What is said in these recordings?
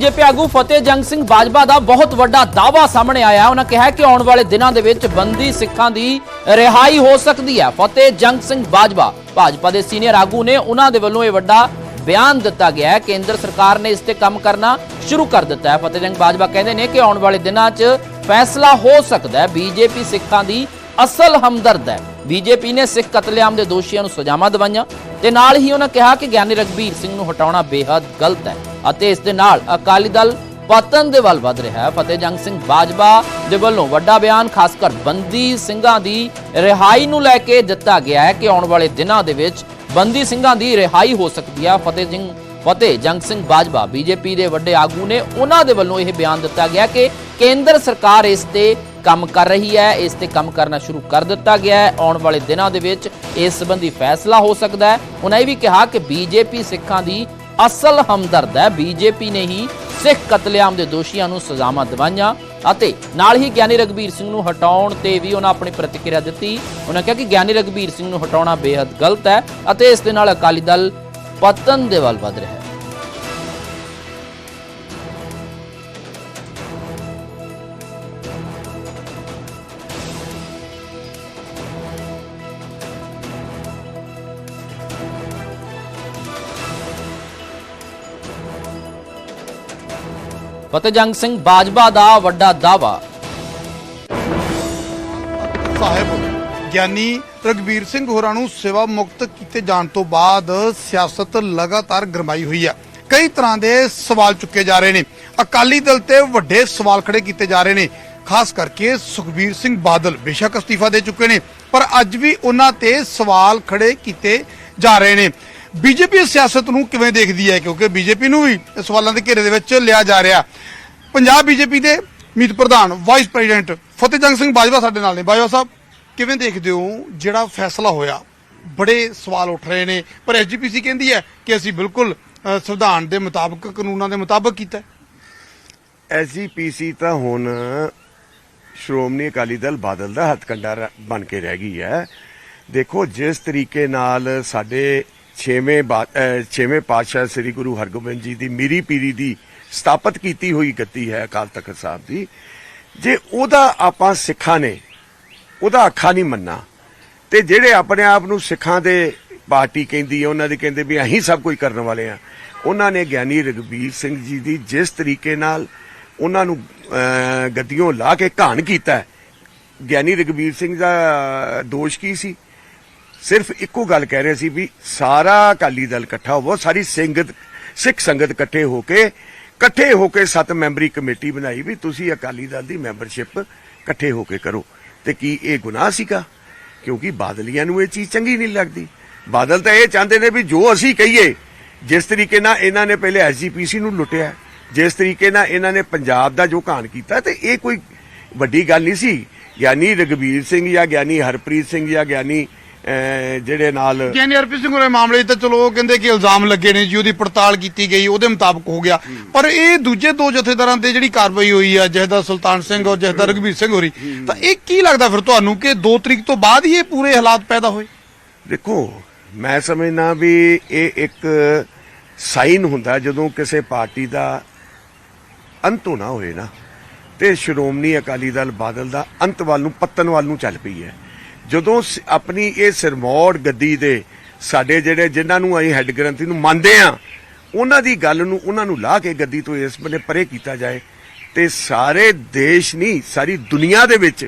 BJP ਆਗੂ ਫਤਿਹ ਜੰਗ ਸਿੰਘ ਬਾਜਵਾ ਦਾ ਬਹੁਤ ਵੱਡਾ ਦਾਅਵਾ ਸਾਹਮਣੇ ਆਇਆ, ਉਹਨਾਂ ਕਿਹਾ ਕਿ ਆਉਣ ਵਾਲੇ ਦਿਨਾਂ ਦੇ ਵਿੱਚ ਬੰਦੀ ਸਿੱਖਾਂ ਦੀ ਰਿਹਾਈ ਹੋ ਸਕਦੀ ਹੈ। ਫਤਿਹ ਜੰਗ ਸਿੰਘ ਬਾਜਵਾ, ਭਾਜਪਾ ਦੇ ਸੀਨੀਅਰ ਆਗੂ ਨੇ ਉਹਨਾਂ ਦੇ ਵੱਲੋਂ ਇਹ ਵੱਡਾ ਬਿਆਨ ਦਿੱਤਾ ਗਿਆ ਹੈ। ਕੇਂਦਰ ਸਰਕਾਰ ਨੇ ਇਸ ਤੇ ਕੰਮ ਕਰਨਾ ਸ਼ੁਰੂ ਕਰ ਦਿੱਤਾ ਹੈ। ਫਤਿਹ ਜੰਗ ਬਾਜਵਾ ਕਹਿੰਦੇ ਨੇ ਕਿ ਆਉਣ ਵਾਲੇ ਦਿਨਾਂ 'ਚ ਫੈਸਲਾ ਹੋ ਸਕਦਾ ਹੈ। ਬੀਜੇਪੀ ਸਿੱਖਾਂ ਦੀ ਅਸਲ ਹਮਦਰਦ ਹੈ। ਬੀਜੇਪੀ ਨੇ ਸਿੱਖ ਕਤਲੇਆਮ ਦੇ ਦੋਸ਼ੀਆਂ ਨੂੰ ਸਜ਼ਾਵਾਂ ਦਿਵਾਈਆਂ ਤੇ ਨਾਲ ਹੀ ਉਹਨਾਂ ਕਿਹਾ ਕਿ ਗਿਆਨੀ ਰਗਬੀਰ ਸਿੰਘ ਨੂੰ ਹਟਾਉਣਾ ਬੇहद ਗਲਤ ਹੈ ਅਤੇ ਇਸ ਦੇ ਨਾਲ ਅਕਾਲੀ ਦਲ ਪਤਨ ਦੇ ਵੱਲ ਵਧ ਰਿਹਾ ਹੈ। ਫਤਿਹ ਜੰਗ ਸਿੰਘ ਬਾਜਵਾ ਦੇ ਵੱਲੋਂ ਵੱਡਾ ਬਿਆਨ, ਖਾਸ ਕਰ ਬੰਦੀ ਸਿੰਘਾਂ ਦੀ ਰਿਹਾਈ ਨੂੰ ਲੈ ਕੇ ਦਿੱਤਾ ਗਿਆ ਹੈ ਕਿ ਆਉਣ ਵਾਲੇ ਦਿਨਾਂ ਦੇ ਵਿੱਚ ਬੰਦੀ ਸਿੰਘਾਂ ਦੀ ਰਿਹਾਈ ਹੋ ਸਕਦੀ ਹੈ। ਫਤਿਹ ਸਿੰਘ ਫਤਿਹ ਜੰਗ ਸਿੰਘ ਬਾਜਵਾ ਬੀਜੇਪੀ ਦੇ ਵੱਡੇ ਆਗੂ ਨੇ ਉਹਨਾਂ ਦੇ ਵੱਲੋਂ ਇਹ ਬਿਆਨ ਦਿੱਤਾ ਗਿਆ ਕਿ ਕੇਂਦਰ ਸਰਕਾਰ ਇਸ ਤੇ ਕੰਮ ਕਰ ਰਹੀ ਹੈ। ਇਸ ਤੇ ਕੰਮ ਕਰਨਾ ਸ਼ੁਰੂ ਕਰ ਦਿੱਤਾ ਗਿਆ ਹੈ। ਆਉਣ ਵਾਲੇ ਦਿਨਾਂ ਦੇ ਵਿੱਚ ਇਸ ਸੰਬੰਧੀ ਫੈਸਲਾ ਹੋ ਸਕਦਾ ਹੈ। ਉਹਨਾਂ ਇਹ ਵੀ ਕਿਹਾ ਕਿ ਬੀਜੇਪੀ ਸਿੱਖਾਂ ਦੀ ਅਸਲ ਹਮਦਰਦ ਹੈ। ਬੀਜੇਪੀ ਨੇ ਹੀ ਸਿੱਖ ਕਤਲੇਆਮ ਦੇ ਦੋਸ਼ੀਆਂ ਨੂੰ ਸਜ਼ਾਵਾਂ ਦਿਵਾਈਆਂ ਅਤੇ ਨਾਲ ਹੀ ਗਿਆਨੀ ਰਗਬੀਰ ਸਿੰਘ ਨੂੰ ਹਟਾਉਣ ਤੇ ਵੀ ਉਹਨਾਂ ਆਪਣੀ ਪ੍ਰਤੀਕਿਰਿਆ ਦਿੱਤੀ। ਉਹਨਾਂ ਕਿਹਾ ਕਿ ਗਿਆਨੀ ਰਗਬੀਰ ਸਿੰਘ ਨੂੰ ਹਟਾਉਣਾ ਬੇहद ਗਲਤ ਹੈ ਅਤੇ ਇਸ ਦੇ ਨਾਲ ਅਕਾਲੀ ਦਲ ਪਤਨ ਦੇ ਵੱਲ ਵਧ ਰਿਹਾ ਹੈ। ਫਤਿਹ ਸਿੰਘ ਬਾਜਵਾ ਦਾ ਵੱਡਾ ਦਾਅਵਾ। ਸਾਹਿਬ, ਗਿਆਨੀ ਰਗਵੀਰ ਸਿੰਘ ਹੋਰਾਂ ਨੂੰ ਸੇਵਾ ਮੁਕਤ ਕੀਤੇ ਜਾਣ ਤੋਂ ਬਾਅਦ ਸਿਆਸਤ ਲਗਾਤਾਰ ਗਰਮਾਈ ਹੋਈ ਹੈ ਕਈ ਤਰ੍ਹਾਂ ਦੇ ਸਵਾਲ ਚੁੱਕੇ ਜਾ ਰਹੇ ਨੇ। ਅਕਾਲੀ ਦਲ ਤੇ ਵੱਡੇ ਸਵਾਲ ਖੜੇ ਕੀਤੇ ਜਾ ਰਹੇ ਨੇ। ਖਾਸ ਕਰਕੇ ਸੁਖਬੀਰ ਸਿੰਘ ਬਾਦਲ ਬੇਸ਼ੱਕ ਅਸਤੀਫਾ ਦੇ ਚੁੱਕੇ ਨੇ। ਪਰ ਅੱਜ ਵੀ ਉਹਨਾਂ ਤੇ ਸਵਾਲ ਖੜੇ ਕੀਤੇ ਜਾ ਰਹੇ ਨੇ। ਬੀਜੇਪੀ ਸਿਆਸਤ ਨੂੰ ਕਿਵੇਂ ਦੇਖਦੀ ਹੈ? ਕਿਉਂਕਿ ਬੀਜੇਪੀ ਨੂੰ ਵੀ ਸਵਾਲਾਂ ਦੇ ਘੇਰੇ ਦੇ ਵਿੱਚ ਲਿਆ ਜਾ ਰਿਹਾ। ਪੰਜਾਬ ਬੀਜੇਪੀ ਦੇ ਮੀਤ ਪ੍ਰਧਾਨ ਵਾਈਸ ਪ੍ਰੈਜ਼ੀਡੈਂਟ ਫਤਿਹ ਸਿੰਘ ਬਾਜਵਾ ਸਾਡੇ ਨਾਲ ਨੇ। ਬਾਜਵਾ ਸਾਹਿਬ, ਕਿਵੇਂ ਦੇਖਦੇ ਹੋ ਜਿਹੜਾ ਫੈਸਲਾ ਹੋਇਆ? ਬੜੇ ਸਵਾਲ ਉੱਠ ਰਹੇ ਨੇ। ਪਰ ਐਸਜੀਪੀਸੀ ਕਹਿੰਦੀ ਹੈ ਕਿ ਅਸੀਂ ਬਿਲਕੁਲ ਸੰਵਿਧਾਨ ਦੇ ਮੁਤਾਬਕ, ਕਾਨੂੰਨਾਂ ਦੇ ਮੁਤਾਬਕ ਕੀਤਾ ਹੈ। ਐਸਜੀਪੀਸੀ ਤਾਂ ਹੁਣ ਸ਼੍ਰੋਮਣੀ ਅਕਾਲੀ ਦਲ ਬਾਦਲ ਦਾ ਹੱਥਕੰਡਾ ਰ- ਬਣ ਕੇ ਰਹਿ ਗਈ ਹੈ। ਦੇਖੋ, ਜਿਸ ਤਰੀਕੇ ਨਾਲ ਸਾਡੇ 6ਵੇਂ 6ਵੇਂ ਪਾਤਸ਼ਾਹ ਸ੍ਰੀ ਗੁਰੂ ਹਰਗੋਬਿੰਦ ਜੀ ਦੀ ਮੀਰੀ ਪੀਰੀ ਦੀ ਸਥਾਪਿਤ ਕੀਤੀ ਹੋਈ ਗੱਦੀ ਹੈ ਅਕਾਲ ਤਖਤ ਸਾਹਿਬ ਦੀ। ਜੇ ਉਹਦਾ ਆਪਾਂ ਸਿੱਖਾਂ ਨੇ ਉਹਦਾ ਅੱਖਾਂ ਨਹੀਂ ਮੰਨਣਾ ਤੇ ਜਿਹੜੇ ਆਪਣੇ ਆਪ ਨੂੰ ਸਿੱਖਾਂ ਦੇ ਪਾਰਟੀ ਕਹਿੰਦੀ ਹੈ ਉਹਨਾਂ ਦੇ ਕਹਿੰਦੇ ਵੀ ਅਸੀਂ ਸਭ ਕੁਝ ਕਰਨ ਵਾਲੇ ਆ ਉਹਨਾਂ ਨੇ ਗਿਆਨੀ ਰਗਬੀਰ ਸਿੰਘ ਜੀ ਦੀ ਜਿਸ ਤਰੀਕੇ ਨਾਲ ਉਹਨਾਂ ਨੂੰ ਅਹ, ਗੱਦੀਓਂ ਲਾ ਕੇ ਘਾਣ ਕੀਤਾ ਗਿਆਨੀ ਰਗਬੀਰ ਸਿੰਘ ਦਾ ਦੋਸ਼ ਕੀ ਸੀ? ਸਿਰਫ ਇੱਕੋ ਗੱਲ ਕਹਿ ਰਹੇ ਸੀ ਵੀ ਸਾਰਾ ਅਕਾਲੀ ਦਲ ਇਕੱਠਾ ਹੋਵੋ, ਸਾਰੀ ਸੰਗਤ ਸਿੱਖ ਸੰਗਤ ਇਕੱਠੇ ਹੋ ਕੇ, ਇਕੱਠੇ ਹੋ ਕੇ ਸੱਤ ਮੈਂਬਰੀ ਕਮੇਟੀ ਬਣਾਈ ਵੀ ਤੁਸੀਂ ਅਕਾਲੀ ਦਲ ਦੀ ਮੈਂਬਰਸ਼ਿਪ ਇਕੱਠੇ ਹੋ ਕੇ ਕਰੋ। ਤੇ ਕੀ ਇਹ ਗੁਨਾਹ ਸੀਗਾ? ਕਿਉਂਕਿ ਬਾਦਲੀਆਂ ਨੂੰ ਇਹ ਚੀਜ਼ ਚੰਗੀ ਨਹੀਂ ਲੱਗਦੀ। ਬਾਦਲ ਤਾਂ ਇਹ ਚਾਹੁੰਦੇ ਨੇ ਵੀ ਜੋ ਅਸੀਂ ਕਹੀਏ, ਜਿਸ ਤਰੀਕੇ ਨਾਲ ਇਹਨਾਂ ਨੇ ਪਹਿਲੇ ਐਸਜੀਪੀਸੀ ਨੂੰ ਲੁੱਟਿਆ, ਜਿਸ ਤਰੀਕੇ ਨਾਲ ਇਹਨਾਂ ਨੇ ਪੰਜਾਬ ਦਾ ਜੋ ਘਾਣ ਕੀਤਾ, ਤੇ ਇਹ ਕੋਈ ਵੱਡੀ ਗੱਲ ਨਹੀਂ ਸੀ। ਗਿਆਨੀ ਰਗਵੀਰ ਸਿੰਘ ਜਾਂ ਗਿਆਨੀ ਹਰਪ੍ਰੀਤ ਸਿੰਘ ਜਾਂ ਗਿਆਨੀ ਜਿਹੜੇ ਨਾਲ ਗਿਆਨੀ ਹਰਪ੍ਰੀਤ ਸਿੰਘ ਹੋਰਾਂ ਮਾਮਲੇ ਤਾਂ ਚਲੋ ਉਹ ਕਹਿੰਦੇ ਕਿ ਇਲਜ਼ਾਮ ਲੱਗੇ ਨੇ ਜੀ ਉਹਦੀ ਪੜਤਾਲ ਕੀਤੀ ਗਈ ਉਹਦੇ ਮੁਤਾਬਕ ਹੋ ਗਿਆ। ਪਰ ਇਹ ਦੂਜੇ ਦੋ ਜਥੇਦਾਰਾਂ ਤੇ ਜਿਹੜੀ ਕਾਰਵਾਈ ਹੋਈ ਆ ਜਹਦਾ ਸੁਲਤਾਨ ਸਿੰਘ ਔਰ ਜਹਦਾ ਰਗਵੀਰ ਸਿੰਘ ਹੋਰੀ ਤਾਂ ਇਹ ਕੀ ਲੱਗਦਾ ਫਿਰ ਤੁਹਾਨੂੰ ਕਿ 2 ਤਰੀਕ ਤੋਂ ਬਾਅਦ ਹੀ ਇਹ ਪੂਰੇ ਹਾਲਾਤ ਪੈਦਾ ਹੋਏ? ਦੇਖੋ ਮੈਂ ਸਮਝਦਾ ਵੀ ਇਹ ਇੱਕ ਸਾਈਨ ਹੁੰਦਾ ਜਦੋਂ ਕਿਸੇ ਪਾਰਟੀ ਦਾ ਅੰਤ ਹੋਣਾ ਹੋਏ ਨਾ ਤੇ ਸ਼੍ਰੋਮਣੀ ਅਕਾਲੀ ਦਲ ਬਾਦਲ ਦਾ ਅੰਤ ਵੱਲ ਨੂੰ ਪਤਨ ਵੱਲ ਨੂੰ ਚੱਲ ਪਈ ਹੈ। ਜਦੋਂ ਸ- ਆਪਣੀ ਇਹ ਸਿਰਮੌੜ ਗੱਦੀ ਦੇ ਸਾਡੇ ਜਿਹੜੇ ਜਿਨ੍ਹਾਂ ਨੂੰ ਅਸੀਂ ਹੈੱਡ ਗ੍ਰੰਥੀ ਨੂੰ ਮੰਨਦੇ ਆ ਉਹਨਾਂ ਦੀ ਗੱਲ ਨੂੰ, ਉਹਨਾਂ ਨੂੰ ਲਾ ਕੇ ਗੱਦੀ ਤੋਂ ਇਸ ਬੰਨੇ ਪਰੇ ਕੀਤਾ ਜਾਏ ਤੇ ਸਾਰੇ ਦੇਸ਼ ਨਹੀਂ, ਸਾਰੀ ਦੁਨੀਆ ਦੇ ਵਿੱਚ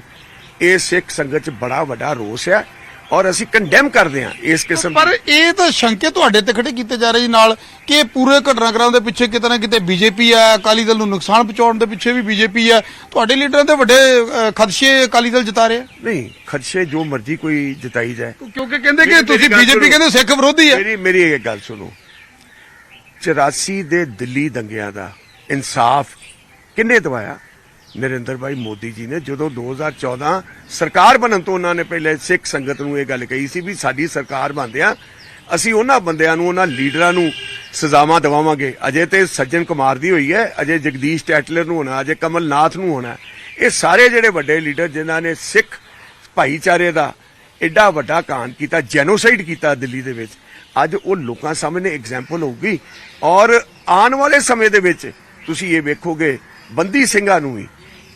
ਇਹ ਸਿੱਖ ਸੰਗਤ ਚ ਬੜਾ ਵੱਡਾ ਰੋਸ ਹੈ ਔਰ ਅਸੀਂ ਕੰਡੈਮ ਕਰਦੇ ਹਾਂ ਇਸ ਕਿਸਮ ਪਰ ਇਹ ਤਾਂ ਸ਼ੰਕੇ ਤੁਹਾਡੇ ਤੇ ਖੜੇ ਕੀਤੇ ਜਾ ਰਹੇ ਨਾਲ ਕਿ ਇਹ ਪੂਰੇ ਘਟਨਾਕ੍ਰਮ ਦੇ ਪਿੱਛੇ ਕਿਤੇ ਨਾ ਕਿਤੇ ਬੀਜੇਪੀ ਆ ਅਕਾਲੀ ਦਲ ਨੂੰ ਨੁਕਸਾਨ ਪਹੁੰਚਾਉਣ ਦੇ ਪਿੱਛੇ ਵੀ ਬੀਜੇਪੀ ਆ। ਤੁਹਾਡੇ ਲੀਡਰਾਂ ਦੇ ਵੱਡੇ ਖਦਸ਼ੇ ਅਕਾਲੀ ਦਲ ਜਤਾ ਰਿਹਾ। ਨਹੀਂ ਖਦਸ਼ੇ ਜੋ ਮਰਜ਼ੀ ਕੋਈ ਜਤਾਈ ਜਾਏ। ਕਿਉਂਕਿ ਕਹਿੰਦੇ ਕਿ ਤੁਸੀਂ ਬੀਜੇਪੀ। ਕਹਿੰਦੇ ਸਿੱਖ ਵਿਰੋਧੀ ਆ। ਮੇਰੀ ਮੇਰੀ ਇਹ ਗੱਲ ਸੁਣੋ। 84 ਦੇ ਦਿੱਲੀ ਦੰਗਿਆਂ ਦਾ ਇਨਸਾਫ ਕਿੰਨੇ ਦਵਾਇਆ? ਨਰਿੰਦਰ ਭਾਈ ਮੋਦੀ ਜੀ ਨੇ ਜਦੋਂ 2014 ਸਰਕਾਰ ਬਣਨ ਤੋਂ ਉਹਨਾਂ ਨੇ ਪਹਿਲੇ ਸਿੱਖ ਸੰਗਤ ਨੂੰ ਇਹ ਗੱਲ ਕਹੀ ਸੀ ਵੀ ਸਾਡੀ ਸਰਕਾਰ ਬਣਦਿਆਂ ਅਸੀਂ ਉਹਨਾਂ ਬੰਦਿਆਂ ਨੂੰ, ਉਹਨਾਂ ਲੀਡਰਾਂ ਨੂੰ ਸਜ਼ਾਵਾਂ ਦਿਵਾਵਾਂਗੇ। ਅਜੇ ਤੇ ਸੱਜਣ ਕੁਮਾਰ ਦੀ ਹੋਈ ਹੈ, ਅਜੇ ਜਗਦੀਸ਼ ਟੈਟਲਰ ਨੂੰ ਹੋਣਾ, ਅਜੇ ਕਮਲਨਾਥ ਨੂੰ ਹੋਣਾ। ਇਹ ਸਾਰੇ ਜਿਹੜੇ ਵੱਡੇ ਲੀਡਰ ਜਿਨ੍ਹਾਂ ਨੇ ਸਿੱਖ ਭਾਈਚਾਰੇ ਦਾ ਐਡਾ ਵੱਡਾ ਕਾਂਡ ਕੀਤਾ, ਜੈਨੋਸਾਈਡ ਕੀਤਾ ਦਿੱਲੀ ਦੇ ਵਿੱਚ, ਅੱਜ ਉਹ ਲੋਕਾਂ ਸਾਹਮਣੇ ਐਗਜ਼ਾਮਪਲ ਹੋਊਗੀ। ਔਰ ਆਉਣ ਵਾਲੇ ਸਮੇਂ ਦੇ ਵਿੱਚ ਤੁਸੀਂ ਇਹ ਵੇਖੋਗੇ, ਬੰਦੀ ਸਿੰਘਾਂ ਨੂੰ ਵੀ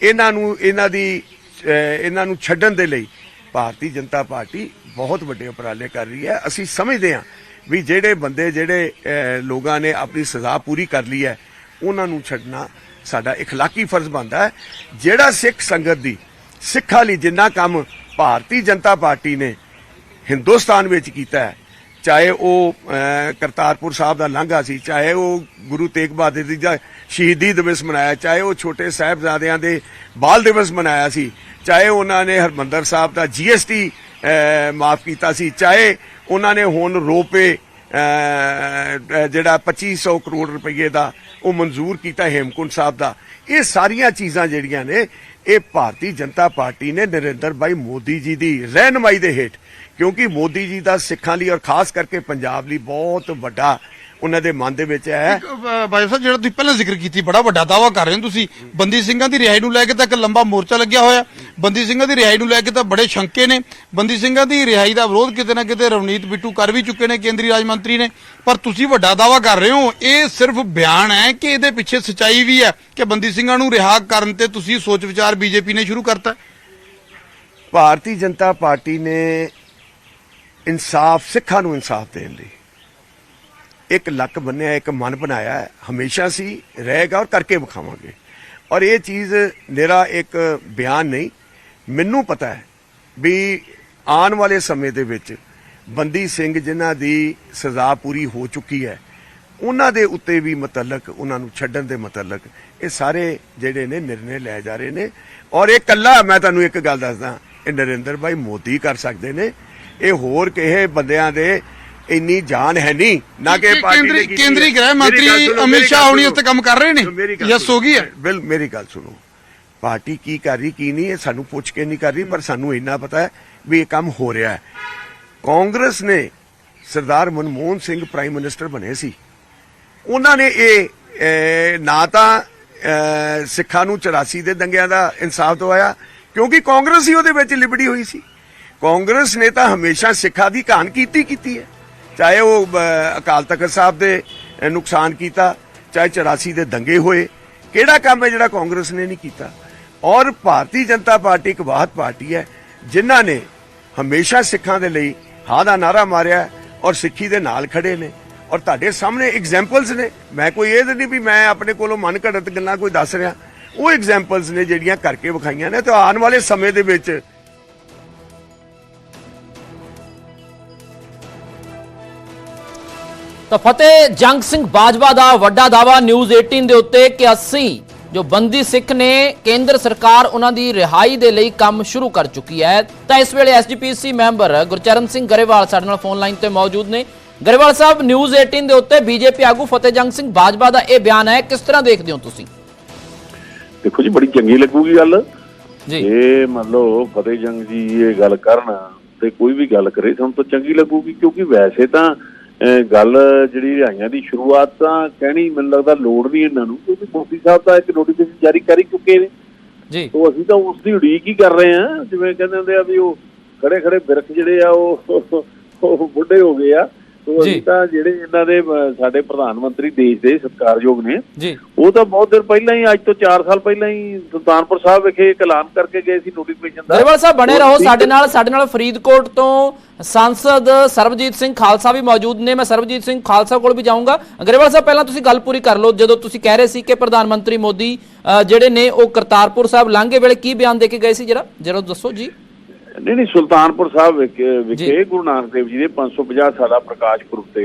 ਇਹਨਾਂ ਨੂੰ ਇਹਨਾਂ ਦੀ ਅਹ, ਇਹਨਾਂ ਨੂੰ ਛੱਡਣ ਦੇ ਲਈ ਭਾਰਤੀ ਜਨਤਾ ਪਾਰਟੀ ਬਹੁਤ ਵੱਡੇ ਉਪਰਾਲੇ ਕਰ ਰਹੀ ਹੈ ਅਸੀਂ ਸਮਝਦੇ ਹਾਂ ਵੀ ਜਿਹੜੇ ਬੰਦੇ ਜਿਹੜੇ ਅਹ, ਲੋਕਾਂ ਨੇ ਆਪਣੀ ਸਜ਼ਾ ਪੂਰੀ ਕਰ ਲਈ ਹੈ ਉਹਨਾਂ ਨੂੰ ਛੱਡਣਾ ਸਾਡਾ اخلاقی ਫਰਜ਼ ਬਣਦਾ ਹੈ ਜਿਹੜਾ ਸਿੱਖ ਸੰਗਤ ਦੀ ਸਿੱਖਾਂ ਲਈ ਜਿੰਨਾ ਕੰਮ ਭਾਰਤੀ ਜਨਤਾ ਪਾਰਟੀ ਨੇ ਹਿੰਦੁਸਤਾਨ ਵਿੱਚ ਕੀਤਾ ਹੈ ਚਾਹੇ ਉਹ ਕਰਤਾਰਪੁਰ ਸਾਹਿਬ ਦਾ ਲਾਂਘਾ ਸੀ ਚਾਹੇ ਉਹ ਗੁਰੂ ਤੇਗ ਬਹਾਦਰ ਜੀ ਦਾ ਸ਼ਹੀਦੀ ਦਿਵਸ ਮਨਾਇਆ ਚਾਹੇ ਉਹ ਛੋਟੇ ਸਾਹਿਬਜ਼ਾਦਿਆਂ ਦੇ ਬਾਲ ਦਿਵਸ ਮਨਾਇਆ ਸੀ ਚਾਹੇ ਉਹਨਾਂ ਨੇ ਹਰਮੰਦਰ ਸਾਹਿਬ ਦਾ ਜੀਐਸਟੀ ਮਾਫ ਕੀਤਾ ਸੀ ਚਾਹੇ ਉਹਨਾਂ ਨੇ ਹੁਣ ਰੋਪੇ ਅਹ, ਜਿਹੜਾ 2500 ਕਰੋੜ ਰੁਪਏ ਦਾ ਉਹ ਮਨਜ਼ੂਰ ਕੀਤਾ ਹੇਮਕੁੰਟ ਸਾਹਿਬ ਦਾ। ਇਹ ਸਾਰੀਆਂ ਚੀਜ਼ਾਂ ਜਿਹੜੀਆਂ ਨੇ ਇਹ ਭਾਰਤੀ ਜਨਤਾ ਪਾਰਟੀ ਨੇ ਨਰਿੰਦਰ ਭਾਈ ਮੋਦੀ ਜੀ ਦੀ ਰਹਿਨਮਾਈ ਦੇ ਹੇਠ ਕਿਉਂਕਿ ਮੋਦੀ ਜੀ ਦਾ ਸਿੱਖਾਂ ਲਈ ਔਰ ਖਾਸ ਕਰਕੇ ਪੰਜਾਬ ਲਈ ਬਹੁਤ ਵੱਡਾ ਉਹਨਾਂ ਦੇ ਮਨ ਦੇ ਵਿੱਚ ਹੈ। ਬਾਈ ਸਾਹਿਬ ਜਿਹੜਾ ਤੁਸੀਂ ਪਹਿਲਾਂ ਜ਼ਿਕਰ ਕੀਤੀ ਬੜਾ ਵੱਡਾ ਦਾਵਾ ਕਰ ਰਹੇ ਹੋ ਤੁਸੀਂ। ਬੰਦੀ ਸਿੰਘਾਂ ਦੀ ਰਿਹਾਈ ਨੂੰ ਲੈ ਕੇ ਤਾਂ ਇੱਕ ਲੰਬਾ ਮੋਰਚਾ ਲੱਗਿਆ ਹੋਇਆ। ਬੰਦੀ ਸਿੰਘਾਂ ਦੀ ਰਿਹਾਈ ਨੂੰ ਲੈ ਕੇ ਤਾਂ ਬੜੇ ਸ਼ੰਕੇ ਨੇ। ਬੰਦੀ ਸਿੰਘਾਂ ਦੀ ਰਿਹਾਈ ਦਾ ਵਿਰੋਧ ਕਿਤੇ ਨਾ ਕਿਤੇ ਰਵਨੀਤ ਬਿੱਟੂ ਕਰ ਵੀ ਚੁੱਕੇ ਨੇ ਕੇਂਦਰੀ ਰਾਜ ਮੰਤਰੀ ਨੇ। ਪਰ ਤੁਸੀਂ ਵੱਡਾ ਦਾਵਾ ਕਰ ਰਹੇ ਹੋ। ਇਹ ਸਿਰਫ ਬਿਆਨ ਹੈ ਕਿ ਇਹਦੇ ਪਿੱਛੇ ਸਚਾਈ ਵੀ ਹੈ ਕਿ ਬੰਦੀ ਸਿੰਘਾਂ ਨੂੰ ਰਿਹਾ ਕਰਨ ਤੇ ਤੁਸੀਂ ਸੋਚ ਵਿਚਾਰ ਬੀਜੇਪੀ ਨੇ ਸ਼ੁਰੂ ਕਰਤਾ। ਭਾਰਤੀ ਜਨਤਾ ਪਾਰਟੀ ਨੇ ਇਨਸਾਫ, ਸਿੱਖਾਂ ਨੂੰ ਇਨਸਾਫ ਦੇਣ ਲਈ। ਇੱਕ ਲੱਕ ਬੰਨਿਆ, ਇੱਕ ਮਨ ਬਣਾਇਆ, ਹਮੇਸ਼ਾ ਸੀ, ਰਹੇਗਾ ਔਰ ਕਰਕੇ ਵਿਖਾਵਾਂਗੇ। ਔਰ ਇਹ ਚੀਜ਼ ਮੇਰਾ ਇੱਕ ਬਿਆਨ ਨਹੀਂ, ਮੈਨੂੰ ਪਤਾ ਹੈ ਵੀ ਆਉਣ ਵਾਲੇ ਸਮੇਂ ਦੇ ਵਿੱਚ ਬੰਦੀ ਸਿੰਘ ਜਿਨ੍ਹਾਂ ਦੀ ਸਜ਼ਾ ਪੂਰੀ ਹੋ ਚੁੱਕੀ ਹੈ, ਉਹਨਾਂ ਦੇ ਉੱਤੇ ਵੀ ਮੁਤਲਕ ਉਹਨਾਂ ਨੂੰ ਛੱਡਣ ਦੇ ਮੁਤਲਕ ਇਹ ਸਾਰੇ ਜਿਹੜੇ ਨੇ ਨਿਰਣੇ ਲੈ ਜਾ ਰਹੇ ਨੇ। ਔਰ ਇਹ ਕੱਲਾ ਮੈਂ ਤੁਹਾਨੂੰ ਇੱਕ ਗੱਲ ਦੱਸਦਾ, ਇਹ ਨਰਿੰਦਰ ਭਾਈ ਮੋਦੀ ਕਰ ਸਕਦੇ ਨੇ। ਇਹ ਹੋਰ ਕਿਸੇ ਬੰਦਿਆਂ ਦੇ ਇੰਨੀ ਜਾਨ ਹੈ ਨਹੀਂ ਨਾ ਕਿ ਪਾਰਟੀ ਨੇ ਕੇਂਦਰੀ-। ਗ੍ਰਹਿ ਮੰਤਰੀ ਅਮਿਤ ਸ਼ਾਹ ਹੁਣੀ। ਉੱਤੇ ਕੰਮ ਕਰ ਰਹੇ ਨੇ? ਸੁਣੋ। ਹੋ ਗਈ ਹੈ? ਬਿਲ ਮੇਰੀ ਗੱਲ ਸੁਣੋ ਪਾਰਟੀ ਕੀ ਕਰ ਰਹੀ ਕੀ ਨਹੀਂ ਇਹ ਸਾਨੂੰ ਪੁੱਛ ਕੇ ਨਹੀਂ ਕਰ ਰਹੀ ਪਰ ਸਾਨੂੰ ਇੰਨਾ ਪਤਾ ਹੈ ਵੀ ਇਹ ਕੰਮ ਹੋ ਰਿਹਾ ਹੈ ਕਾਂਗਰਸ ਨੇ ਸਰਦਾਰ ਮਨਮੋਹਨ ਸਿੰਘ ਪ੍ਰਾਈਮ ਮਿਨਿਸਟਰ ਬਣੇ ਸੀ ਉਹਨਾਂ ਨੇ ਇਹ ਨਾ ਤਾਂ ਸਿੱਖਾਂ ਨੂੰ 84 ਦੇ ਦੰਗਿਆਂ ਦਾ ਇਨਸਾਫ ਦਵਾਇਆ ਕਿਉਂਕਿ ਕਾਂਗਰਸ ਹੀ ਉਹਦੇ ਵਿੱਚ ਲਿਬੜੀ ਹੋਈ ਸੀ ਕਾਂਗਰਸ ਨੇ ਤਾਂ ਹਮੇਸ਼ਾ ਸਿੱਖਾਂ ਦੀ ਕਾਨ ਕੀਤੀ ਕੀਤੀ ਹੈ। ਚਾਹੇ ਉਹ ਅਕਾਲ ਤਖਤ ਸਾਹਿਬ ਦੇ ਨੁਕਸਾਨ ਕੀਤਾ, ਚਾਹੇ 84 ਦੇ ਦੰਗੇ ਹੋਏ। ਕਿਹੜਾ ਕੰਮ ਹੈ ਜਿਹੜਾ ਕਾਂਗਰਸ ਨੇ ਨਹੀਂ ਕੀਤਾ? ਔਰ ਭਾਰਤੀ ਜਨਤਾ ਪਾਰਟੀ ਇੱਕ ਵਾਹਤ ਪਾਰਟੀ ਹੈ, ਜਿਨ੍ਹਾਂ ਨੇ ਹਮੇਸ਼ਾ ਸਿੱਖਾਂ ਦੇ ਲਈ ਹਾਂ ਦਾ ਨਾਰਾ ਮਾਰਿਆ ਔਰ ਸਿੱਖੀ ਦੇ ਨਾਲ ਖੜੇ ਨੇ। ਔਰ ਤੁਹਾਡੇ ਸਾਹਮਣੇ ਐਗਜ਼ਾਮਪਲਸ ਨੇ। ਮੈਂ ਕੋਈ ਇਹ ਤਾਂ ਨਹੀਂ ਵੀ ਮੈਂ ਆਪਣੇ ਕੋਲੋਂ ਮਨ ਘੜਤ ਗੱਲਾਂ ਕੋਈ ਦੱਸ ਰਿਹਾ। ਉਹ ਐਗਜ਼ਾਮਪਲਸ ਨੇ ਜਿਹੜੀਆਂ ਕਰਕੇ ਵਿਖਾਈਆਂ ਨੇ। ਤੇ ਆਉਣ ਵਾਲੇ ਸਮੇਂ ਦੇ ਵਿੱਚ ਤਾਂ ਫਤਿਹ ਜੰਗ ਸਿੰਘ ਬਾਜਵਾ ਦਾ ਵੱਡਾ ਦਾਵਾ ਨਿਊਜ਼ 18 ਦੇ ਉੱਤੇ ਕਿ ਅਸੀਂ ਜੋ ਬੰਦੀ ਸਿੱਖ ਨੇ ਕੇਂਦਰ ਸਰਕਾਰ ਉਹਨਾਂ ਦੀ ਰਿਹਾਈ ਦੇ ਲਈ ਕੰਮ ਸ਼ੁਰੂ ਕਰ ਚੁੱਕੀ ਹੈ। ਤਾਂ ਇਸ ਵੇਲੇ ਐਸਜੀਪੀਸੀ ਮੈਂਬਰ ਗੁਰਚਰਨ ਸਿੰਘ ਗਰੇਵਾਲ ਸਾਡੇ ਨਾਲ ਫੋਨ ਲਾਈਨ ਤੇ ਮੌਜੂਦ ਨੇ। ਗਰੇਵਾਲ ਸਾਹਿਬ ਨਿਊਜ਼ 18 ਦੇ ਉੱਤੇ ਬੀਜੇਪੀ ਆਗੂ ਫਤਿਹ ਜੰਗ ਸਿੰਘ ਬਾਜਵਾ ਦਾ ਇਹ ਬਿਆਨ ਹੈ ਕਿਸ ਤਰ੍ਹਾਂ ਦੇਖਦੇ ਹੋ ਤੁਸੀਂ? ਦੇਖੋ ਜੀ ਬੜੀ ਚੰਗੀ ਲੱਗੂਗੀ ਗੱਲ। ਜੀ। ਇਹ ਮੰਨ ਲਓ ਫਤਿਹ ਜੰਗ ਜੀ ਇਹ ਗੱਲ ਕਰਨ ਤੇ ਕੋਈ ਵੀ ਗੱਲ ਕਰੇ ਸਾਨੂੰ ਤਾਂ ਚੰਗੀ ਲੱਗੂਗੀ ਕਿਉਂਕਿ ਵੈਸੇ ਤਾਂ ਗੱਲ ਜਿਹੜੀ ਰਿਹਾਈਆਂ ਦੀ ਸ਼ੁਰੂਆਤ ਤਾਂ ਕਹਿਣੀ ਮੈਨੂੰ ਲੱਗਦਾ ਲੋੜ ਨਹੀਂ ਇਹਨਾਂ ਨੂੰ ਕਿਉਂਕਿ ਮੋਦੀ ਸਾਹਿਬ ਤਾਂ ਇੱਕ ਨੋਟੀਫਿਕੇਸ਼ਨ ਜਾਰੀ ਕਰ ਹੀ ਚੁੱਕੇ ਨੇ। ਜੀ। ਤੋਂ ਅਸੀਂ ਤਾਂ ਉਸ ਦੀ ਉਡੀਕ ਹੀ ਕਰ ਰਹੇ ਹਾਂ ਜਿਵੇਂ ਕਹਿੰਦੇ ਹੁੰਦੇ ਆ ਵੀ ਉਹ ਖੜੇ ਖੜੇ ਬਿਰਖ ਜਿਹੜੇ ਆ ਉਹ ਉਹ ਬੁੱਢੇ ਹੋ ਗਏ ਆ। ਜੀ। ਅਸੀਂ ਤਾਂ ਜਿਹੜੇ ਇਹਨਾਂ ਦੇ ਸਾਡੇ ਪ੍ਰਧਾਨ ਮੰਤਰੀ ਦੇਸ਼ ਦੇ ਸਤਿਕਾਰਯੋਗ ਨੇ ਜੀ। ਉਹ ਤਾਂ ਬਹੁਤ ਦਿਨ ਪਹਿਲਾਂ ਹੀ ਅੱਜ ਤੋਂ 4 ਸਾਲ ਪਹਿਲਾਂ ਹੀ ਸੁਲਤਾਨਪੁਰ ਸਾਹਿਬ ਵਿਖੇ ਇੱਕ ਐਲਾਨ ਕਰਕੇ ਗਏ ਸੀ ਨੋਟੀਫਿਕੇਸ਼ਨ ਦਾ। ਗਰੇਵਾਲ ਸਾਹਿਬ ਬਣੇ ਰਹੋ ਸਾਡੇ ਨਾਲ ਸਾਡੇ ਨਾਲ ਫਰੀਦਕੋਟ ਤੋਂ ਸੰਸਦ ਸਰਬਜੀਤ ਸਿੰਘ ਖਾਲਸਾ ਵੀ ਮੌਜੂਦ ਨੇ। ਮੈਂ ਸਰਬਜੀਤ ਸਿੰਘ ਖਾਲਸਾ ਕੋਲ ਵੀ ਜਾਊਂਗਾ। ਗਰੇਵਾਲ ਸਾਹਿਬ ਪਹਿਲਾਂ ਤੁਸੀਂ ਗੱਲ ਪੂਰੀ ਕਰ ਲਓ ਜਦੋਂ ਤੁਸੀਂ ਕਹਿ ਰਹੇ ਸੀ ਕਿ ਪ੍ਰਧਾਨ ਮੰਤਰੀ ਮੋਦੀ ਜਿਹੜੇ ਨੇ ਉਹ ਕਰਤਾਰਪੁਰ ਸਾਹਿਬ ਲਾਂਘੇ ਵੇਲੇ ਕੀ ਬਿਆਨ ਦੇ ਕੇ ਗਏ ਸੀ? ਜਰਾ ਜਰਾ ਦੱਸੋ ਜੀ। ਨਹੀਂ ਨਹੀਂ ਸੁਲਤਾਨਪੁਰ ਸਾਹਿਬ ਵਿਖੇ ਗੁਰੂ ਨਾਨਕ ਦੇਵ ਜੀ ਦੇ 550 ਸਾਲਾ ਪ੍ਰਕਾਸ਼ ਪੁਰਬ ਤੇ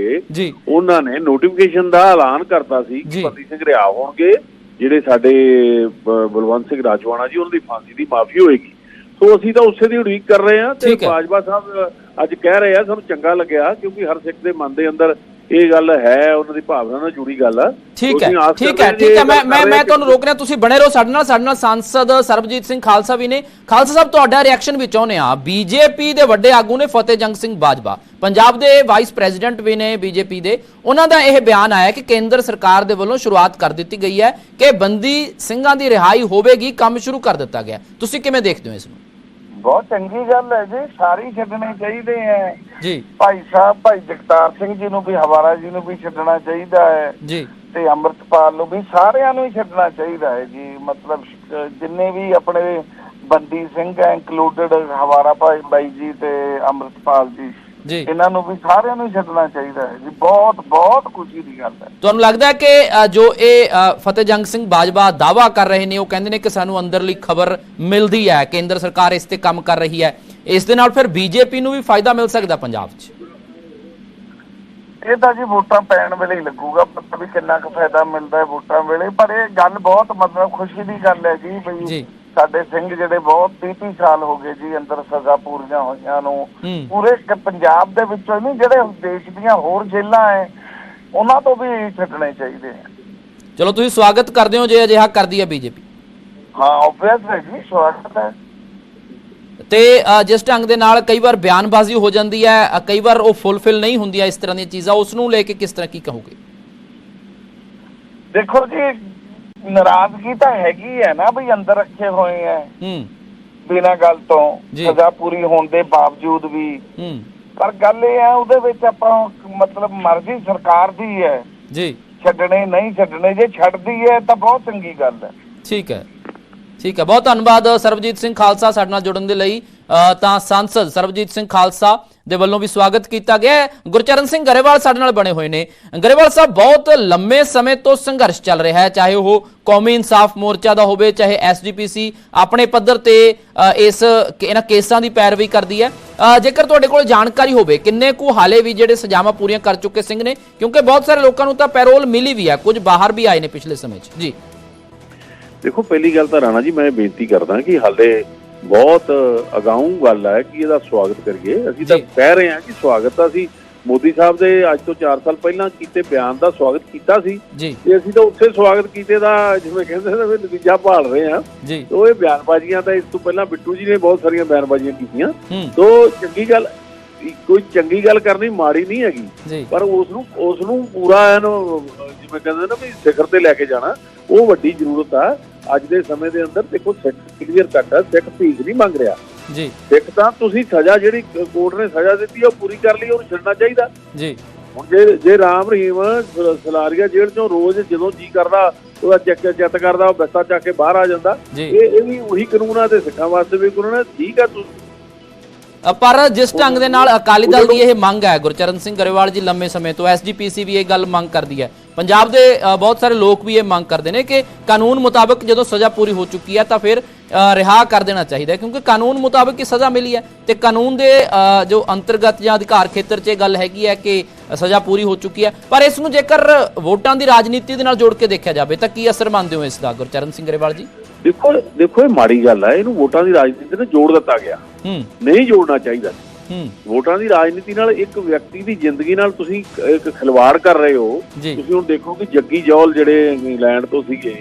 ਉਹਨਾਂ ਨੇ ਨੋਟੀਫਿਕੇਸ਼ਨ ਦਾ ਐਲਾਨ ਕਰਤਾ ਸੀ। ਕਿ ਬੰਦੀ ਸਿੰਘ ਰਿਹਾ ਹੋਣਗੇ ਜਿਹੜੇ ਸਾਡੇ ਬਲਵੰਤ ਸਿੰਘ ਰਾਜਵਾਨਾ ਜੀ ਉਹਨਾਂ ਦੀ ਫਾਂਸੀ ਦੀ ਮਾਫੀ ਹੋਏਗੀ ਸੋ ਅਸੀਂ ਤਾਂ ਉਸੇ ਦੀ ਉਡੀਕ ਕਰ ਰਹੇ ਹਾਂ ਤੇ। ਬਾਜਵਾ ਸਾਹਿਬ ਅੱਜ ਕਹਿ ਰਹੇ ਆ ਸਾਨੂੰ ਚੰਗਾ ਲੱਗਿਆ ਕਿਉਂਕਿ ਹਰ ਸਿੱਖ ਦੇ ਮਨ ਦੇ ਅੰਦਰ ਇਹ ਗੱਲ ਹੈ ਉਹਨਾਂ ਦੀ ਭਾਵਨਾ ਨਾਲ ਜੁੜੀ ਗੱਲ ਆ। ਠੀਕ ਹੈ ਠੀਕ ਹੈ ਠੀਕ ਹੈ ਮੈਂ ਮੈਂ ਮੈਂ ਤੁਹਾਨੂੰ ਰੋਕ ਰਿਹਾ ਤੁਸੀਂ ਬਣੇ ਰਹੋ ਸਾਡੇ ਨਾਲ ਸਾਡੇ ਨਾਲ ਸੰਸਦ ਸਰਬਜੀਤ ਸਿੰਘ ਖਾਲਸਾ ਵੀ ਨੇ। ਖਾਲਸਾ ਸਾਹਿਬ ਤੁਹਾਡਾ ਰਿਐਕਸ਼ਨ ਵੀ ਚਾਹੁੰਦੇ ਆ ਬੀਜੇਪੀ ਦੇ ਵੱਡੇ ਆਗੂ ਨੇ ਫਤਿਹ ਜੰਗ ਸਿੰਘ ਬਾਜਵਾ। ਪੰਜਾਬ ਦੇ ਵਾਈਸ ਪ੍ਰੈਜ਼ੀਡੈਂਟ ਵੀ ਨੇ ਬੀਜੇਪੀ ਦੇ। ਉਹਨਾਂ ਦਾ ਇਹ ਬਿਆਨ ਆਇਆ ਕਿ ਕੇਂਦਰ ਸਰਕਾਰ ਦੇ ਵੱਲੋਂ ਸ਼ੁਰੂਆਤ ਕਰ ਦਿੱਤੀ ਗਈ ਹੈ ਕਿ ਬੰਦੀ ਸਿੰਘਾਂ ਦੀ ਰਿਹਾਈ ਹੋਵੇਗੀ ਕੰਮ ਸ਼ੁਰੂ ਕਰ ਦਿੱਤਾ ਗਿਆ। ਤੁਸੀਂ ਕਿਵੇਂ ਦੇਖਦੇ ਹੋ ਇਸ ਨੂੰ? ਬਹੁਤ ਚੰਗੀ ਗੱਲ ਹੈ ਜੀ ਸਾਰੀ ਛੱਡਣੇ ਚਾਹੀਦੇ ਹੈ। ਜੀ। ਭਾਈ ਸਾਹਿਬ ਭਾਈ ਜਗਤਾਰ ਸਿੰਘ ਜੀ ਨੂੰ ਵੀ ਹਵਾਰਾ ਜੀ ਨੂੰ ਵੀ ਛੱਡਣਾ ਚਾਹੀਦਾ ਹੈ। ਜੀ। ਤੇ ਅੰਮ੍ਰਿਤਪਾਲ ਨੂੰ ਵੀ ਸਾਰਿਆਂ ਨੂੰ ਹੀ ਛੱਡਣਾ ਚਾਹੀਦਾ ਹੈ ਜੀ। ਮਤਲਬ ਜਿੰਨੇ ਵੀ ਆਪਣੇ ਬੰਦੀ ਸਿੰਘ ਹੈ ਇੰਕਲੂਡਡ ਹਵਾਰਾ ਭਾਈ ਬਾਈ ਜੀ ਤੇ ਅੰਮ੍ਰਿਤਪਾਲ ਜੀ। ਜੀ। ਇਹਨਾਂ ਨੂੰ ਵੀ ਸਾਰਿਆਂ ਨੂੰ ਛੱਡਣਾ ਚਾਹੀਦਾ ਹੈ ਜੀ। ਬਹੁਤ ਬਹੁਤ ਖੁਸ਼ੀ ਦੀ ਗੱਲ ਹੈ। ਤੁਹਾਨੂੰ ਲੱਗਦਾ ਹੈ ਕਿ ਜੋ ਇਹ ਫਤਿਹ ਜੰਗ ਸਿੰਘ ਬਾਜਵਾ ਦਾਵਾ ਕਰ ਰਹੇ ਨੇ ਉਹ ਕਹਿੰਦੇ ਨੇ ਕਿ ਸਾਨੂੰ ਅੰਦਰਲੀ ਖਬਰ ਮਿਲਦੀ ਹੈ ਕੇਂਦਰ ਸਰਕਾਰ ਇਸ ਤੇ ਕੰਮ ਕਰ ਰਹੀ ਹੈ। ਇਸ ਦੇ ਨਾਲ ਫਿਰ ਬੀਜੇਪੀ ਨੂੰ ਵੀ ਫਾਇਦਾ ਮਿਲ ਸਕਦਾ ਪੰਜਾਬ 'ਚ? ਇਹ ਤਾਂ ਜੀ ਵੋਟਾਂ ਪੈਣ ਵੇਲੇ ਹੀ ਲੱਗੂਗਾ ਪਤਾ ਵੀ ਕਿੰਨਾ ਕੁ ਫਾਇਦਾ ਮਿਲਦਾ ਹੈ ਵੋਟਾਂ ਵੇਲੇ। ਪਰ ਇਹ ਗੱਲ ਬਹੁਤ ਮਤਲਬ ਖੁਸ਼ੀ ਦੀ ਗੱਲ ਹੈ ਜੀ ਬਈ ਜੀ। ਸਾਡੇ ਸਿੰਘ ਜਿਹੜੇ ਬਹੁਤ 30 30 ਸਾਲ ਹੋ ਗਏ ਜੀ ਅੰਦਰ ਸਜ਼ਾ ਪੂਰੀਆਂ ਹੋਈਆਂ ਨੂੰ। ਪੂਰੇ ਪੰਜਾਬ ਦੇ ਵਿੱਚੋਂ ਨਹੀਂ ਜਿਹੜੇ ਦੇਸ਼ ਦੀਆਂ ਹੋਰ ਜੇਲ੍ਹਾਂ ਐ ਉਹਨਾਂ ਤੋਂ ਵੀ ਛੱਡਣੇ ਚਾਹੀਦੇ ਆ ਚਲੋ ਤੁਸੀਂ ਸਵਾਗਤ ਕਰਦੇ ਹੋ ਜੇ ਅਜਿਹਾ ਕਰਦੀ ਹੈ ਬੀਜੇਪੀ। ਹਾਂ ਆਬਵੀਅਸ ਹੈ ਜੀ ਸਵਾਗਤ ਹੈ ਤੇ ਜਿਸ ਢੰਗ ਦੇ ਨਾਲ ਕਈ ਵਾਰ ਬਿਆਨਬਾਜ਼ੀ ਹੋ ਜਾਂਦੀ ਹੈ ਕਈ ਵਾਰ ਉਹ ਫੁੱਲਫਿਲ ਨਹੀਂ ਹੁੰਦੀਆਂ ਇਸ ਤਰ੍ਹਾਂ ਦੀਆਂ ਚੀਜ਼ਾਂ ਉਸ ਨੂੰ ਲੈ ਕੇ ਕਿਸ ਤਰ੍ਹਾਂ ਕੀ ਕਹੋਗੇ? ਦੇਖੋ ਜੀ ਨਾਰਾਜ਼ਗੀ ਤਾਂ ਹੈਗੀ ਹੈ ਨਾ ਬਈ ਅੰਦਰ ਰੱਖੇ ਹੋਏ ਐ ਹੂੰ। ਬਿਨਾਂ ਗੱਲ ਤੋਂ। ਸਜ਼ਾ ਪੂਰੀ ਹੋਣ ਦੇ ਬਾਵਜੂਦ ਵੀ। ਹੂੰ। ਪਰ ਗੱਲ ਇਹ ਹੈ ਉਹਦੇ ਵਿੱਚ ਆਪਾਂ ਮਤਲਬ ਮਰਜ਼ੀ ਸਰਕਾਰ ਦੀ ਹੈ। ਜੀ। ਛੱਡਣੇ ਨਹੀਂ ਛੱਡਣੇ ਜੇ ਛੱਡਦੀ ਹੈ ਤਾਂ ਬਹੁਤ ਚੰਗੀ ਗੱਲ ਹੈ। ਠੀਕ ਹੈ। ਠੀਕ ਹੈ। ਬਹੁਤ ਧੰਨਵਾਦ ਸਰਬਜੀਤ ਸਿੰਘ ਖਾਲਸਾ ਸਾਡੇ ਨਾਲ ਜੁੜਨ ਦੇ ਲਈ। ਤਾਂ ਸੰਸਦ ਸਰਬਜੀਤ ਸਿੰਘ ਖਾਲਸਾ ਦੇ ਵੱਲੋਂ ਵੀ ਸਵਾਗਤ ਕੀਤਾ ਗਿਆ ਗੁਰਚਰਨ ਸਿੰਘ ਗਰੇਵਾਲ ਸਾਡੇ ਨਾਲ ਬਣੇ ਹੋਏ ਨੇ। ਗਰੇਵਾਲ ਸਾਹਿਬ, ਬਹੁਤ ਲੰਮੇ ਸਮੇਂ ਤੋਂ ਸੰਘਰਸ਼ ਚੱਲ ਰਿਹਾ ਹੈ। ਚਾਹੇ ਉਹ ਕੌਮੀ ਇਨਸਾਫ ਮੋਰਚਾ ਦਾ ਹੋਵੇ, ਚਾਹੇ ਐਸਜੀਪੀਸੀ ਆਪਣੇ ਪੱਧਰ ਤੇ ਇਸ ਇਹਨਾਂ ਕੇਸਾਂ ਦੀ ਪੈਰਵੀ ਕਰਦੀ ਹੈ। ਜੇਕਰ ਤੁਹਾਡੇ ਕੋਲ ਜਾਣਕਾਰੀ ਹੋਵੇ, ਕਿੰਨੇ ਕੁ ਹਾਲੇ ਵੀ ਜਿਹੜੇ ਸਜ਼ਾਵਾਂ ਪੂਰੀਆਂ ਕਰ ਚੁੱਕੇ ਸਿੰਘ ਨੇ, ਕਿਉਂਕਿ ਬਹੁਤ ਸਾਰੇ ਲੋਕਾਂ ਨੂੰ ਤਾਂ ਪੈਰੋਲ ਮਿਲੀ ਵੀ ਹੈ, ਕੁਝ ਬਾਹਰ ਵੀ ਆਏ ਨੇ ਪਿਛਲੇ ਸਮੇਂ 'ਚ। ਜੀ। ਦੇਖੋ, ਪਹਿਲੀ ਗੱਲ ਤਾਂ ਰਾਣਾ ਜੀ, ਮੈਂ ਬੇਨਤੀ ਕਰਦਾ ਕਿ ਹਾਲੇ ਬਹੁਤ ਅਗਾਊਂ ਗੱਲ ਹੈ ਕਿ ਇਹਦਾ ਸਵਾਗਤ ਕਰੀਏ। ਅਸੀਂ ਤਾਂ। ਕਹਿ ਰਹੇ ਹਾਂ ਕਿ ਸਵਾਗਤ ਤਾਂ ਅਸੀਂ ਮੋਦੀ ਸਾਹਿਬ ਦੇ ਅੱਜ ਤੋਂ 4 ਸਾਲ ਪਹਿਲਾਂ ਕੀਤੇ ਬਿਆਨ ਦਾ ਸਵਾਗਤ ਕੀਤਾ ਸੀ। ਤੇ ਅਸੀਂ ਤਾਂ ਉੱਥੇ ਸਵਾਗਤ ਕੀਤੇ ਦਾ ਜਿਵੇਂ ਕਹਿੰਦੇ ਨੇ ਵੀ ਨਤੀਜਾ ਭਾਲ ਰਹੇ ਜੀ। ਤੋ ਇਹ ਬਿਆਨਬਾਜ਼ੀਆਂ ਤਾਂ ਇਸ ਤੋਂ ਪਹਿਲਾਂ ਬਿੱਟੂ ਜੀ ਨੇ ਬਹੁਤ ਸਾਰੀਆਂ ਬਿਆਨਬਾਜ਼ੀਆਂ ਕੀਤੀਆਂ। ਤੋ ਚੰਗੀ ਗੱਲ ਕੋਈ ਚੰਗੀ ਗੱਲ ਕਰਨੀ ਮਾੜੀ ਨਹੀਂ ਹੈਗੀ। ਪਰ ਉਸ ਨੂੰ ਉਸ ਨੂੰ ਪੂਰਾ ਐਨ ਜਿਵੇਂ ਕਹਿੰਦੇ ਨਾ ਵੀ ਸਿਖਰ ਤੇ ਲੈ ਕੇ ਜਾਣਾ ਉਹ ਵੱਡੀ ਜ਼ਰੂਰਤ ਆ। ਅੱਜ ਦੇ ਸਮੇਂ ਦੇ ਅੰਦਰ ਦੇਖੋ ਸਿੱਖ ਕਲੀਅਰ ਕੱਟ ਆ ਸਿੱਖ ਭੀਖ ਨਹੀਂ ਮੰਗ ਰਿਹਾ। ਜੀ। ਸਿੱਖ ਤਾਂ ਤੁਸੀਂ ਸਜ਼ਾ ਜਿਹੜੀ ਕੋਰਟ ਨੇ ਸਜ਼ਾ ਦਿੱਤੀ ਆ, ਉਹ ਪੂਰੀ ਕਰ ਲਈ ਉਹਨੂੰ ਛੱਡਣਾ ਚਾਹੀਦਾ। ਜੀ। ਹੁਣ ਜੇ ਜੇ ਰਾਮ ਰਹੀਮ ਸਲਾਰੀਆ ਜੇਲ੍ਹ ਚੋਂ ਰੋਜ਼ ਜਦੋਂ ਜੀ ਕਰਦਾ ਉਹਦਾ ਚੈੱਕ ਚੈੱਕ ਕਰਦਾ ਉਹ ਬੱਸਾ ਚੱਕ ਕੇ ਬਾਹਰ ਆ ਜਾਂਦਾ। ਇਹ ਇਹ ਵੀ ਉਹੀ ਕਾਨੂੰਨ ਆ ਤੇ ਸਿੱਖਾਂ ਵਾਸਤੇ ਵੀ ਕਾਨੂੰਨ ਹੈ ਠੀਕ ਆ ਤੁਸੀਂ ਪਰ ਜਿਸ ਢੰਗ ਦੇ ਨਾਲ ਅਕਾਲੀ ਦਲ ਦੀ ਇਹ ਮੰਗ ਹੈ ਗੁਰਚਰਨ ਸਿੰਘ ਗਰੇਵਾਲ ਜੀ ਲੰਮੇ ਸਮੇਂ ਤੋਂ ਐਸਜੀਪੀਸੀ ਵੀ ਇਹ ਗੱਲ ਮੰਗ ਕਰਦੀ ਹੈ। ਪੰਜਾਬ ਦੇ ਬਹੁਤ ਸਾਰੇ ਲੋਕ ਵੀ ਇਹ ਮੰਗ ਕਰਦੇ ਨੇ ਕਿ ਕਾਨੂੰਨ ਮੁਤਾਬਕ ਜਦੋਂ ਸਜ਼ਾ ਪੂਰੀ ਹੋ ਚੁੱਕੀ ਹੈ ਤਾਂ ਫਿਰ ਰਿਹਾ ਕਰ ਦੇਣਾ ਚਾਹੀਦਾ ਕਿਉਂਕਿ ਕਾਨੂੰਨ ਮੁਤਾਬਕ ਹੀ ਸਜ਼ਾ ਮਿਲੀ ਹੈ ਤੇ ਕਾਨੂੰਨ ਦੇ ਜੋ ਅੰਤਰਗਤ ਜਾਂ ਅਧਿਕਾਰ ਖੇਤਰ 'ਚ ਇਹ ਗੱਲ ਹੈਗੀ ਹੈ ਕਿ ਸਜ਼ਾ ਪੂਰੀ ਹੋ ਚੁੱਕੀ ਹੈ। ਪਰ ਇਸ ਨੂੰ ਜੇਕਰ ਵੋਟਾਂ ਦੀ ਰਾਜਨੀਤੀ ਦੇ ਨਾਲ ਜੋੜ ਕੇ ਦੇਖਿਆ ਜਾਵੇ ਤਾਂ ਕੀ ਅਸਰ ਮੰਨਦੇ ਹੋ ਇਸ ਦਾ ਗੁਰਚਰਨ ਸਿੰਘ ਗਰੇਵਾਲ ਜੀ? ਦੇਖੋ ਦੇਖੋ ਇਹ ਮਾੜੀ ਗੱਲ ਹੈ ਇਹਨੂੰ ਵੋਟਾਂ ਦੀ ਰਾਜਨੀਤੀ ਨਾਲ ਜੋੜ ਦਿੱਤਾ ਗਿਆ। ਨਹੀਂ ਜੋੜਨਾ ਚਾਹੀਦਾ। ਵੋਟਾਂ ਦੀ ਰਾਜਨੀਤੀ ਨਾਲ ਇੱਕ ਵਿਅਕਤੀ ਦੀ ਜ਼ਿੰਦਗੀ ਨਾਲ ਤੁਸੀਂ ਇੱਕ ਖਿਲਵਾੜ ਕਰ ਰਹੇ ਹੋ। ਤੁਸੀਂ ਹੁਣ ਦੇਖੋ ਕਿ ਜੱਗੀ ਜੌਲ ਜਿਹੜੇ ਇੰਗਲੈਂਡ ਤੋਂ ਸੀਗੇ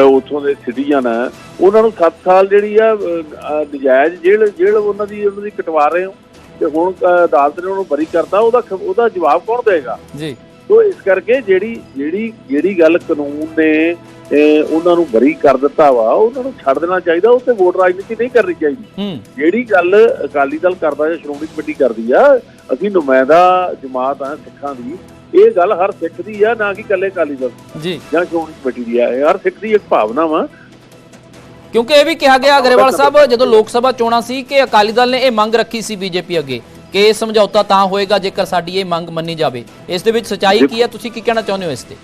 ਉੱਥੋਂ ਦੇ ਸਿਟੀਜ਼ਨ ਆ ਉਹਨਾਂ ਨੂੰ 7 ਸਾਲ ਜਿਹੜੀ ਆ ਨਜਾਇਜ਼ ਜੇਲ੍ਹ ਜੇਲ੍ਹ ਉਹਨਾਂ ਦੀ ਉਹਨਾਂ ਦੀ ਕਟਵਾ ਰਹੇ ਹੋ। ਤੇ ਹੁਣ ਅਦਾਲਤ ਨੇ ਉਹਨੂੰ ਬਰੀ ਕਰਤਾ ਉਹਦਾ ਉਹਦਾ ਜਵਾਬ ਕੌਣ ਦੇਗਾ ਜੀ। ਸੋ ਇਸ ਕਰਕੇ ਜਿਹੜੀ ਜਿਹੜੀ ਜਿਹੜੀ ਗੱਲ ਕਾਨੂੰਨ ਨੇ ਉਹਨਾਂ ਨੂੰ ਬਰੀ ਕਰ ਦਿੱਤਾ ਵਾ ਉਹਨਾਂ ਨੂੰ ਛੱਡ ਦੇਣਾ ਚਾਹੀਦਾ ਉਹ ਤੇ ਵੋਟ ਰਾਜਨੀਤੀ ਨਹੀਂ ਕਰਨੀ ਚਾਹੀਦੀ। ਜਿਹੜੀ ਗੱਲ ਅਕਾਲੀ ਦਲ ਕਰਦਾ ਜਾਂ ਸ਼੍ਰੋਮਣੀ ਕਮੇਟੀ ਕਰਦੀ ਆ ਅਸੀਂ ਨੁਮਾਇੰਦਾ ਜਮਾਤ ਆ ਸਿੱਖਾਂ ਦੀ ਇਹ ਗੱਲ ਹਰ ਸਿੱਖ ਦੀ ਆ ਨਾ ਕਿ ਇਕੱਲੇ ਅਕਾਲੀ ਦਲ ਜੀ। ਜਾਂ ਸ਼੍ਰੋਮਣੀ ਕਮੇਟੀ ਦੀ ਆ ਹਰ ਸਿੱਖ ਦੀ ਇੱਕ ਭਾਵਨਾ ਵਾ। ਕਿਉਂਕਿ ਇਹ ਵੀ ਕਿਹਾ ਗਿਆ ਗਰੇਵਾਲ ਸਾਹਿਬ ਜਦੋਂ ਲੋਕ ਸਭਾ ਚੋਣਾਂ ਸੀ ਕਿ ਅਕਾਲੀ ਦਲ ਨੇ ਇਹ ਮੰਗ ਰੱਖੀ ਸੀ ਬੀਜੇਪੀ ਅੱਗੇ ਕਿ ਇਹ ਸਮਝੌਤਾ ਤਾਂ ਹੋਏਗਾ ਜੇਕਰ ਸਾਡੀ ਇਹ ਮੰਗ ਮੰਨੀ ਜਾਵੇ। ਇਸ ਦੇ ਵਿੱਚ ਸਚਾਈ ਕੀ ਹੈ ਤੁਸੀਂ ਕੀ ਕਹਿਣਾ ਚਾਹੁੰਦੇ ਹੋ ਇਸ ਤੇ?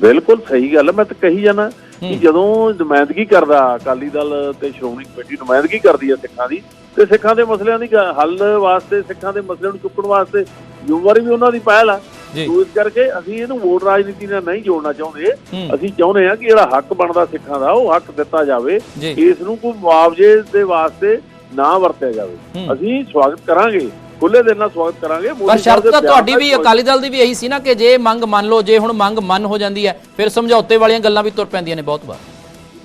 ਬਿਲਕੁਲ ਸਹੀ ਗੱਲ ਆ ਮੈਂ ਤਾਂ ਕਹੀ ਜਾਣਾ ਕਿ ਜਦੋਂ ਨੁਮਾਇੰਦਗੀ ਕਰਦਾ ਅਕਾਲੀ ਦਲ ਤੇ ਸ਼੍ਰੋਮਣੀ ਕਮੇਟੀ ਨੁਮਾਇੰਦਗੀ ਕਰਦੀ ਆ ਸਿੱਖਾਂ ਦੀ ਤੇ ਸਿੱਖਾਂ ਦੇ ਮਸਲਿਆਂ ਦੀ ਹੱਲ ਵਾਸਤੇ ਸਿੱਖਾਂ ਦੇ ਮਸਲਿਆਂ ਨੂੰ ਚੁੱਕਣ ਵਾਸਤੇ ਜ਼ਿੰਮੇਵਾਰੀ ਵੀ ਉਹਨਾਂ ਦੀ ਪਹਿਲ ਆ। ਜੀ। ਸੋ ਇਸ ਕਰਕੇ ਅਸੀਂ ਇਹਨੂੰ ਵੋਟ ਰਾਜਨੀਤੀ ਨਾਲ ਨਹੀਂ ਜੋੜਨਾ ਚਾਹੁੰਦੇ। ਹੂੰ। ਅਸੀਂ ਚਾਹੁੰਦੇ ਹਾਂ ਕਿ ਜਿਹੜਾ ਹੱਕ ਬਣਦਾ ਸਿੱਖਾਂ ਦਾ ਉਹ ਹੱਕ ਦਿੱਤਾ ਜਾਵੇ। ਇਸ ਨੂੰ ਕੋਈ ਮੁਆਵਜ਼ੇ ਦੇ ਵਾਸਤੇ ਨਾ ਵਰਤਿਆ ਜਾਵੇ। ਹੂੰ। ਅਸੀਂ ਸਵਾਗਤ ਕਰਾਂਗੇ। ਖੁੱਲੇ ਦਿਲ ਨਾਲ ਸਵਾਗਤ ਕਰਾਂਗੇ। ਪਰ ਸ਼ਰਤ ਦੇ ਤਾਂ ਤੁਹਾਡੀ ਵੀ ਅਕਾਲੀ ਦਲ ਦੀ ਵੀ ਇਹੀ ਸੀ ਨਾ ਕਿ ਜੇ ਮੰਗ ਮੰਨ ਲਓ ਜੇ ਹੁਣ ਮੰਗ ਮੰਨ ਹੋ ਜਾਂਦੀ ਹੈ ਫਿਰ ਸਮਝੌਤੇ ਵਾਲੀਆਂ ਗੱਲਾਂ ਵੀ ਤੁਰ ਪੈਂਦੀਆਂ ਨੇ ਬਹੁਤ ਵਾਰ।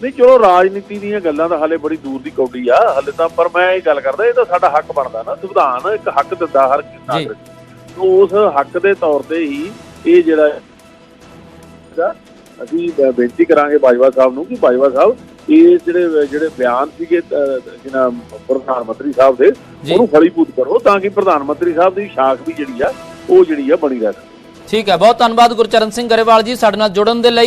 ਨਹੀਂ ਚਲੋ ਰਾਜਨੀਤੀ ਦੀਆਂ ਗੱਲਾਂ ਤਾਂ ਹਾਲੇ ਬੜੀ ਦੂਰ ਦੀ ਕੌਡੀ ਆ। ਹਾਲੇ ਤਾਂ ਪਰ ਮੈਂ ਇਹ ਗੱਲ ਕਰਦਾ ਇਹ ਤਾਂ ਸਾਡਾ ਹੱਕ ਬਣਦਾ ਨਾ। ਸੰਵਿਧਾਨ ਇੱਕ ਹੱਕ ਦਿੰਦਾ ਹਰ ਨਾਗਰਿਕ ਨੂੰ। ਉਸ ਹੱਕ ਦੇ ਤੌਰ ਤੇ ਹੀ ਇਹ ਜਿਹੜਾ ਅਸੀਂ ਬੇਨਤੀ ਕਰਾਂਗੇ ਬਾਜਵਾ ਸਾਹਿਬ ਨੂੰ ਕਿ ਬਾਜਵਾ ਸਾਹਿਬ ਇਹ ਜਿਹੜੇ ਜਿਹੜੇ ਬਿਆਨ ਸੀਗੇ ਜਿਹਨਾਂ ਪ੍ਰਧਾਨ ਮੰਤਰੀ ਸਾਹਿਬ ਦੇ। ਉਹਨੂੰ ਫਲੀਭੂਤ ਕਰੋ ਤਾਂ ਕਿ ਪ੍ਰਧਾਨ ਮੰਤਰੀ ਸਾਹਿਬ ਦੀ ਸ਼ਾਖ ਵੀ ਜਿਹੜੀ ਆ ਉਹ ਜਿਹੜੀ ਆ ਬਣੀ ਰਹੇ ਠੀਕ ਹੈ ਬਹੁਤ ਧੰਨਵਾਦ ਗੁਰਚਰਨ ਸਿੰਘ ਗਰੇਵਾਲ ਜੀ ਸਾਡੇ ਨਾਲ ਜੁੜਨ ਦੇ ਲਈ